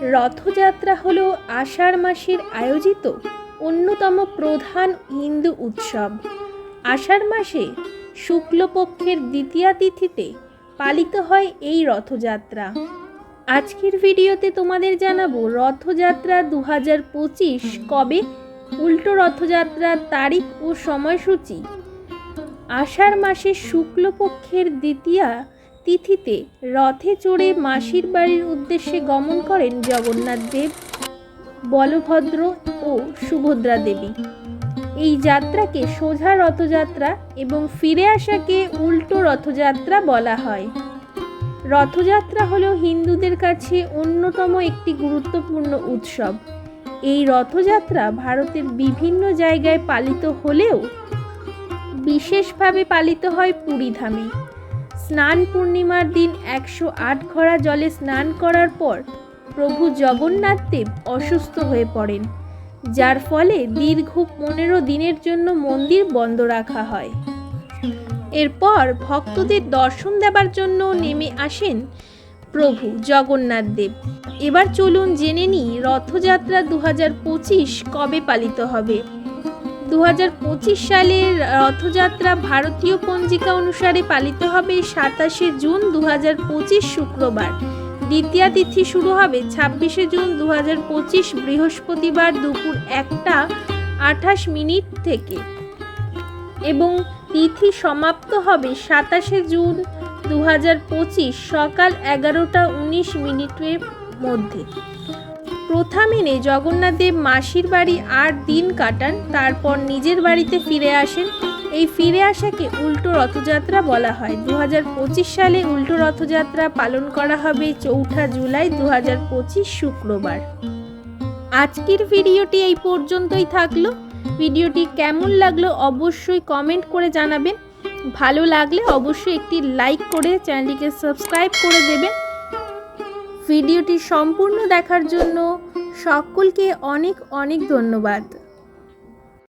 রথযাত্রা হলো আষাঢ় মাসের আয়োজিত অন্যতম প্রধান হিন্দু উৎসব। আষাঢ় মাসে শুক্লপক্ষের দ্বিতীয়া তিথিতে পালিত হয় এই রথযাত্রা। আজকের ভিডিওতে তোমাদের জানাব রথযাত্রা দু হাজার পঁচিশ কবে, উল্টো রথযাত্রার তারিখ ও সময়সূচি। আষাঢ় মাসে শুক্লপক্ষের দ্বিতীয়া তিথিতে রথে চড়ে মাসির বাড়ির উদ্দেশ্যে গমন করেন জগন্নাথ দেব, বলভদ্র ও সুভদ্রা দেবী। এই যাত্রাকে সোজা রথযাত্রা এবং ফিরে আসাকে উল্টো রথযাত্রা বলা হয়। রথযাত্রা হলো হিন্দুদের কাছে অন্যতম একটি গুরুত্বপূর্ণ উৎসব। এই রথযাত্রা ভারতের বিভিন্ন জায়গায় পালিত হলেও বিশেষভাবে পালিত হয় পুরীধামে। স্নান পূর্ণিমার দিন একশো আট ঘড়া জলে স্নান করার পর প্রভু জগন্নাথ দেব অসুস্থ হয়ে পড়েন, যার ফলে দীর্ঘ পনেরো দিনের জন্য মন্দির বন্ধ রাখা হয়। এরপর ভক্তদের দর্শন দেবার জন্য নেমে আসেন প্রভু জগন্নাথ দেব। এবার চলুন জেনে নিই রথযাত্রা দু কবে পালিত হবে। দু হাজার পঁচিশ সালের রথযাত্রা ভারতীয় পঞ্জিকা অনুসারে পালিত হবে সাতাশে জুন দু হাজার পঁচিশ শুক্রবার। দ্বিতীয়া তিথি শুরু হবে ছাব্বিশে জুন দু হাজার পঁচিশ বৃহস্পতিবার দুপুর একটা আঠাশ মিনিট থেকে। এবং তিথি সমাপ্ত হবে সাতাশে জুন দু হাজার পঁচিশ সকাল এগারোটা উনিশ মিনিটের মধ্যে। প্রথা মেনে জগন্নাথ দেব মাসির বাড়ি আট দিন কাটান, তারপর নিজের বাড়িতে ফিরে আসেন। এই ফিরে আসাকে উল্টো রথযাত্রা বলা হয়। দু হাজার পঁচিশ সালে উল্টো রথযাত্রা পালন করা হবে চৌঠা জুলাই দু হাজার পঁচিশ শুক্রবার। আজকের ভিডিওটি এই পর্যন্তই থাকল। ভিডিওটি কেমন লাগল অবশ্যই কমেন্ট করে জানাবেন। ভালো লাগলে অবশ্যই একটি লাইক করে চ্যানেলটিকে সাবস্ক্রাইব করে দেবেন। ভিডিওটি সম্পূর্ণ দেখার জন্য সকলকে অনেক অনেক ধন্যবাদ।